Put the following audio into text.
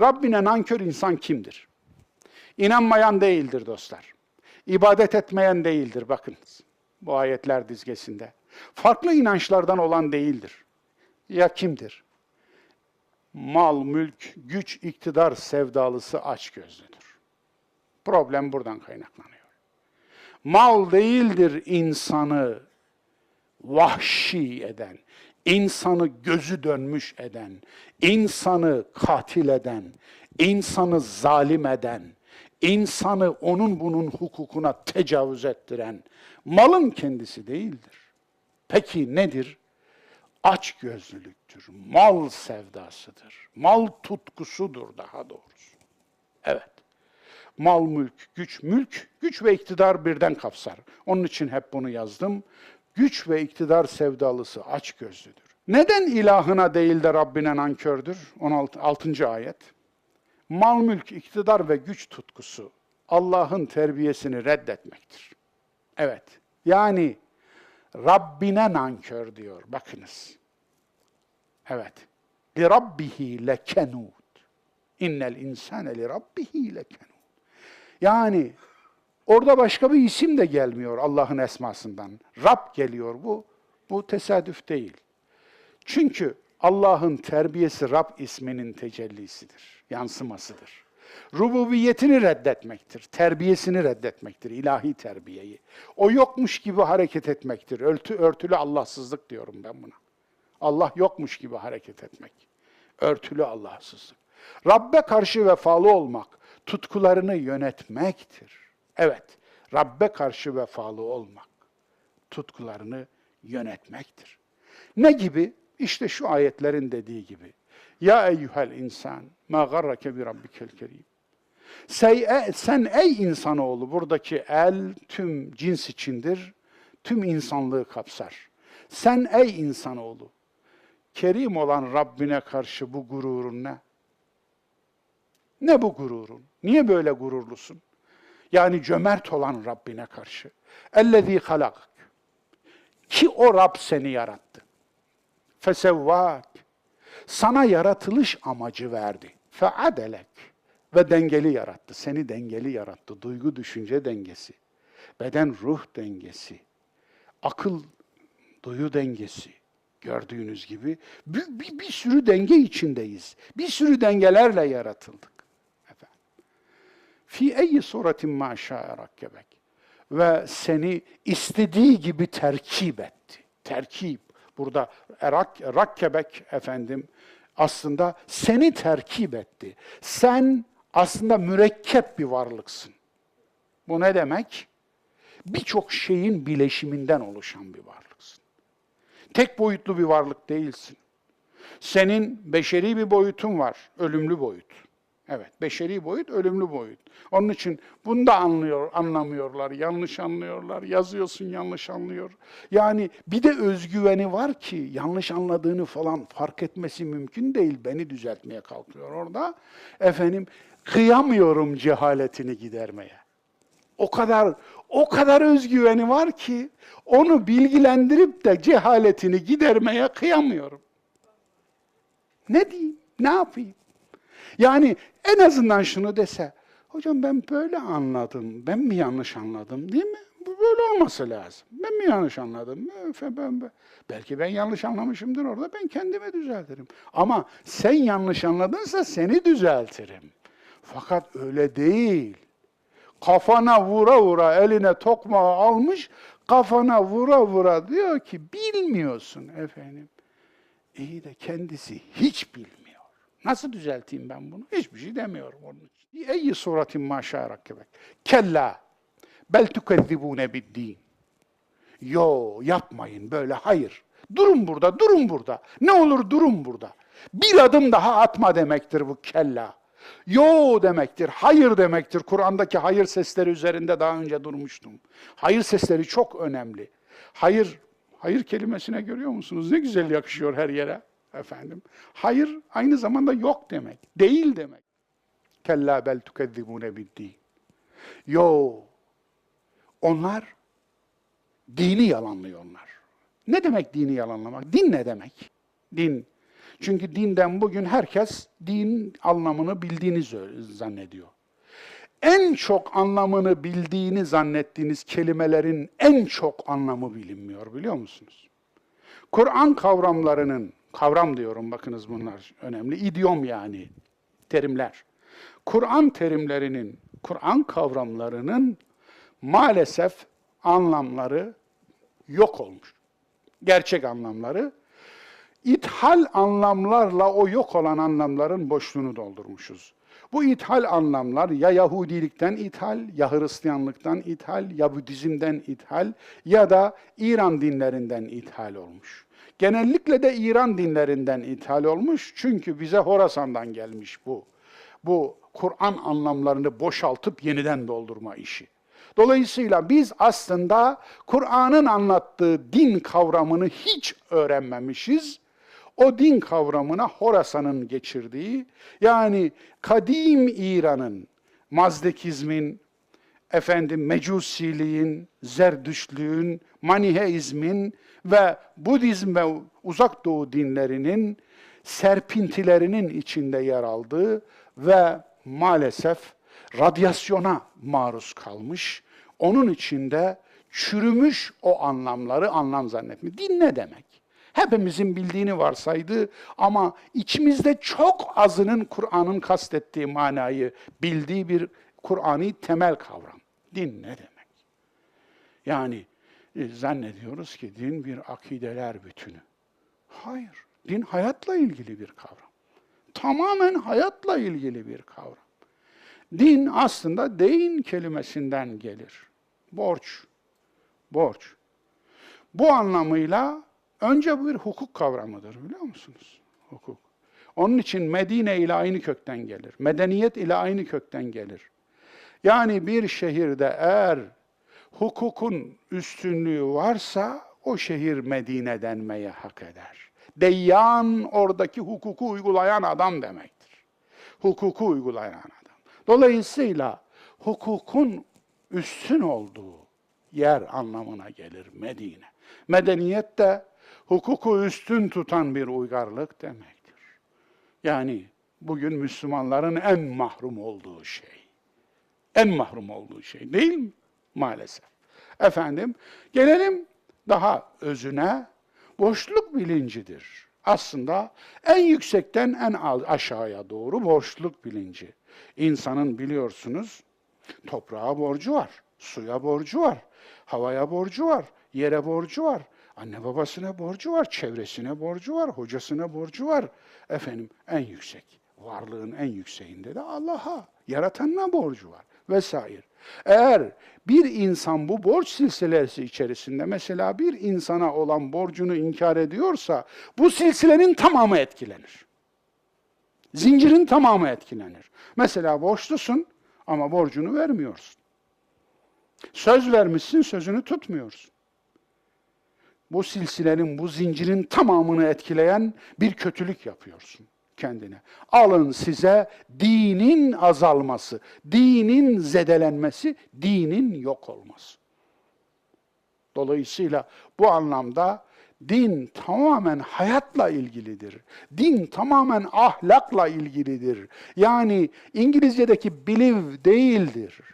Rabbine nankör insan kimdir? İnanmayan değildir dostlar. İbadet etmeyen değildir bakınız. Bu ayetler dizgesinde. Farklı inançlardan olan değildir. Ya kimdir? Mal, mülk, güç, iktidar sevdalısı açgözlüdür. Problem buradan kaynaklanıyor. Mal değildir insanı vahşi eden, insanı gözü dönmüş eden, insanı katil eden, insanı zalim eden, insanı onun bunun hukukuna tecavüz ettiren malın kendisi değildir. Peki nedir? Aç gözlülüktür, mal sevdasıdır, mal tutkusudur daha doğrusu. Evet. Mal, mülk, güç, mülk, güç ve iktidar birden kapsar. Onun için hep bunu yazdım. Güç ve iktidar sevdalısı aç gözlüdür. Neden ilahına değil de Rabbine nankördür? 16. 6. ayet. Mal, mülk, iktidar ve güç tutkusu Allah'ın terbiyesini reddetmektir. Evet. Yani Rabbine nankör diyor. Bakınız. Evet. Li rabbihi lekenud. İnnel insane li rabbihi lekenud. Yani orada başka bir isim de gelmiyor Allah'ın esmasından. Rab geliyor bu. Bu tesadüf değil. Çünkü Allah'ın terbiyesi Rab isminin tecellisidir, yansımasıdır. Rububiyetini reddetmektir, terbiyesini reddetmektir, ilahi terbiyeyi. O yokmuş gibi hareket etmektir. Örtü, örtülü Allahsızlık diyorum ben buna. Allah yokmuş gibi hareket etmek. Örtülü Allahsızlık. Rabbe karşı vefalı olmak, tutkularını yönetmektir. Evet, Rabbe karşı vefalı olmak, tutkularını yönetmektir. Ne gibi? İşte şu ayetlerin dediği gibi. Ya eyyuhel insan, ma garrake bi rabbikel kerim. Sen, sen ey insanoğlu, buradaki el tüm cins içindir, tüm insanlığı kapsar. Sen ey insanoğlu, kerim olan Rabbine karşı bu gururun ne? Ne bu gururun? Niye böyle gururlusun? Yani cömert olan Rabbine karşı. Ellezî halak. Ki o Rab seni yarattı. Fesevvâk. Sana yaratılış amacı verdi. Feadelek. Ve dengeli yarattı. Seni dengeli yarattı. Duygu, düşünce dengesi. Beden, ruh dengesi. Akıl, duyu dengesi. Gördüğünüz gibi bir, bir, bir sürü denge içindeyiz. Bir sürü dengelerle yaratıldık. Fi eyyi suratin ma rakkebek. Ve seni istediği gibi terkip etti. Terkip. Burada rak, rakkebek efendim aslında seni terkip etti. Sen aslında mürekkep bir varlıksın. Bu ne demek? Birçok şeyin bileşiminden oluşan bir varlıksın. Tek boyutlu bir varlık değilsin. Senin beşeri bir boyutun var, ölümlü boyut. Evet, beşeri boyut, ölümlü boyut. Onun için bunu da anlıyor, anlamıyorlar, yanlış anlıyorlar. Yazıyorsun yanlış anlıyor. Yani bir de özgüveni var ki yanlış anladığını falan fark etmesi mümkün değil. Beni düzeltmeye kalkıyor orada. Efendim, kıyamıyorum cehaletini gidermeye. O kadar o kadar özgüveni var ki onu bilgilendirip de cehaletini gidermeye kıyamıyorum. Ne diyeyim? Ne yapayım? Yani en azından şunu dese, hocam ben böyle anladım, ben mi yanlış anladım değil mi? Bu böyle olması lazım. Ben mi yanlış anladım? Ben, ben. Belki ben yanlış anlamışımdır orada, ben kendimi düzeltirim. Ama sen yanlış anladınsa seni düzeltirim. Fakat öyle değil. Kafana vura vura eline tokmağı almış, kafana vura vura diyor ki bilmiyorsun efendim. İyi de kendisi hiç bilmiyor. Nasıl düzelteyim ben bunu? Hiçbir şey demiyorum onun için. Eyyi suratin maşarak kebek. Kella bel tukezzibune biddin. Yo yapmayın böyle hayır. Durun burada, durun burada. Ne olur durun burada. Bir adım daha atma demektir bu kella. Yo demektir, hayır demektir. Kur'an'daki hayır sesleri üzerinde daha önce durmuştum. Hayır sesleri çok önemli. Hayır, hayır kelimesine görüyor musunuz? Ne güzel yakışıyor her yere efendim. Hayır aynı zamanda yok demek, değil demek. Kella bel tukezzibune biddin. Yo, onlar dini yalanlıyorlar. Ne demek dini yalanlamak? Din ne demek? Din. Çünkü dinden bugün herkes din anlamını bildiğini zannediyor. En çok anlamını bildiğini zannettiğiniz kelimelerin en çok anlamı bilinmiyor biliyor musunuz? Kur'an kavramlarının, kavram diyorum bakınız bunlar önemli, idiom yani terimler. Kur'an terimlerinin, Kur'an kavramlarının maalesef anlamları yok olmuş. Gerçek anlamları. İthal anlamlarla o yok olan anlamların boşluğunu doldurmuşuz. Bu ithal anlamlar ya Yahudilikten ithal, ya Hristiyanlıktan ithal, ya Budizm'den ithal ya da İran dinlerinden ithal olmuş. Genellikle de İran dinlerinden ithal olmuş çünkü bize Horasan'dan gelmiş bu. Bu Kur'an anlamlarını boşaltıp yeniden doldurma işi. Dolayısıyla biz aslında Kur'an'ın anlattığı din kavramını hiç öğrenmemişiz. O din kavramına Horasan'ın geçirdiği, yani kadim İran'ın, Mazdekizmin, efendim Mecusiliğin, Zerdüştlüğün, Maniheizmin ve Budizm ve Uzak Doğu dinlerinin serpintilerinin içinde yer aldığı ve maalesef radyasyona maruz kalmış, onun içinde çürümüş o anlamları anlam zannetmiş. Din ne demek? Hepimizin bildiğini varsaydı ama içimizde çok azının Kur'an'ın kastettiği manayı bildiği bir Kur'an'i temel kavram. Din ne demek? Yani e, zannediyoruz ki din bir akideler bütünü. Hayır, din hayatla ilgili bir kavram. Tamamen hayatla ilgili bir kavram. Din aslında deyin kelimesinden gelir. Borç, borç. Bu anlamıyla önce bir hukuk kavramıdır biliyor musunuz? Hukuk. Onun için Medine ile aynı kökten gelir. Medeniyet ile aynı kökten gelir. Yani bir şehirde eğer hukukun üstünlüğü varsa o şehir Medine denmeye hak eder. Deyyan oradaki hukuku uygulayan adam demektir. Hukuku uygulayan adam. Dolayısıyla hukukun üstün olduğu yer anlamına gelir Medine. Medeniyet de hukuku üstün tutan bir uygarlık demektir. Yani bugün Müslümanların en mahrum olduğu şey. En mahrum olduğu şey değil mi? Maalesef. Efendim, gelelim daha özüne. Boşluk bilincidir. Aslında en yüksekten en aşağıya doğru boşluk bilinci. İnsanın biliyorsunuz toprağa borcu var, suya borcu var, havaya borcu var, yere borcu var, anne babasına borcu var, çevresine borcu var, hocasına borcu var. Efendim en yüksek, varlığın en yükseğinde de Allah'a, yaratanına borcu var vesaire. Eğer bir insan bu borç silsilesi içerisinde mesela bir insana olan borcunu inkar ediyorsa bu silsilenin tamamı etkilenir. Zincirin tamamı etkilenir. Mesela borçlusun ama borcunu vermiyorsun. Söz vermişsin, sözünü tutmuyorsun. Bu silsilenin, bu zincirin tamamını etkileyen bir kötülük yapıyorsun kendine. Alın size dinin azalması, dinin zedelenmesi, dinin yok olması. Dolayısıyla bu anlamda din tamamen hayatla ilgilidir. Din tamamen ahlakla ilgilidir. Yani İngilizce'deki believe değildir.